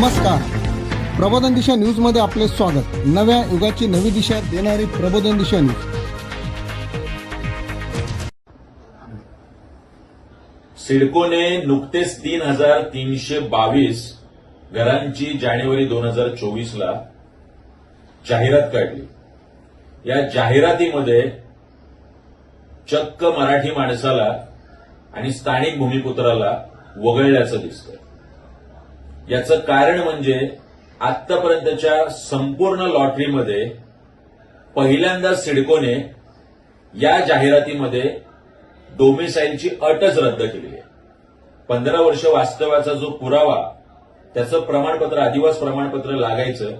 नमस्कार. प्रबोधन दिशा न्यूजमध्ये आपले स्वागत. नव्या युगाची नवी दिशा देणारी प्रबोधन दिशा न्यूज. सिडकोने नुकतेच तीन हजार तीनशे बावीस घरांची जानेवारी दोन हजार चोवीस ला जाहिरात काढली. या जाहिरातीमध्ये चक्क मराठी माणसाला आणि स्थानिक भूमिपुत्राला वगळल्याचं दिसतं याचं कारण म्हणजे आतापर्यंतच्या संपूर्ण लॉटरीमध्ये पहिल्यांदा सिडकोने या जाहिरातीमध्ये डोमिसाईलची अटच रद्द केली आहे. पंधरा वर्ष वास्तव्याचा जो पुरावा त्याचं प्रमाणपत्र आदिवास प्रमाणपत्र लागायचं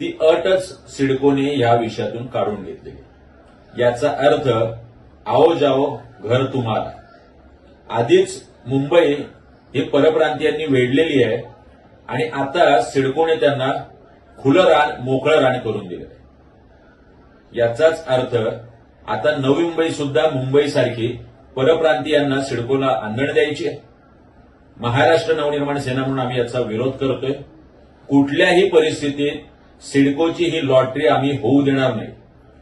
ती अटच सिडकोने या विषयातून काढून घेतलेली याचा अर्थ आओ जाओ घर तुम्हाला. आधीच मुंबई ही परप्रांतीयांनी वेढलेली आहे. आणि आता सिडकोने त्यांना खुलं रान मोकळं रान करून दिलं. याचाच अर्थ आता नवी मुंबई सुद्धा मुंबईसारखी परप्रांतीयांना सिडकोला आंगण द्यायची आहे. महाराष्ट्र नवनिर्माण सेना म्हणून आम्ही याचा विरोध करतोय. कुठल्याही परिस्थितीत सिडकोची ही लॉटरी आम्ही होऊ देणार नाही.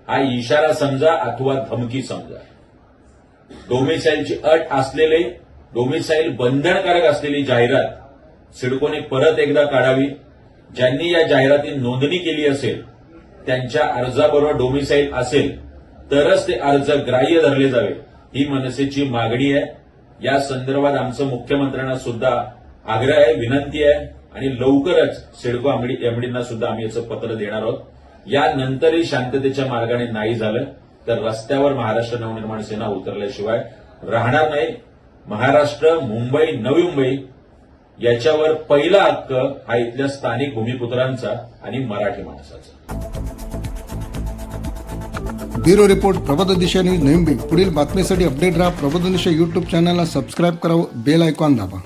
हा इशारा समजा अथवा धमकी समजा. डोमिसाईलची अट असलेले डोमिसाईल बंधनकारक असलेली जाहिरात सिडकोने परत एकदा काढावी. ज्यांनी या जाहिराती नोंदणी केली असेल त्यांच्या अर्जाबरोबर डोमिसाईल असेल तरच ते अर्ज ग्राह्य धरले जावे. ही मनसेची मागणी आहे. या संदर्भात आमचं मुख्यमंत्र्यांना सुद्धा आग्रह आहे विनंती आहे आणि लवकरच सिडको एमडींना सुद्धा आम्ही याचं पत्र देणार आहोत. यानंतरही शांततेच्या मार्गाने नाही झालं तर रस्त्यावर महाराष्ट्र नवनिर्माण सेना उतरल्याशिवाय राहणार नाही. महाराष्ट्र मुंबई नवी मुंबई याच्यावर पहिला हक्क हा इथल्या स्थानिक भूमिपुत्रांचा आणि मराठी माणसाचा. ब्युरो रिपोर्ट प्रबोधन दिशा न्यूज नवी मुंबई. पुढील बातमीसाठी अपडेट राहा प्रबोधन दिशा युट्यूब चॅनलला सबस्क्राईब करावं बेल आयकॉन दाबा.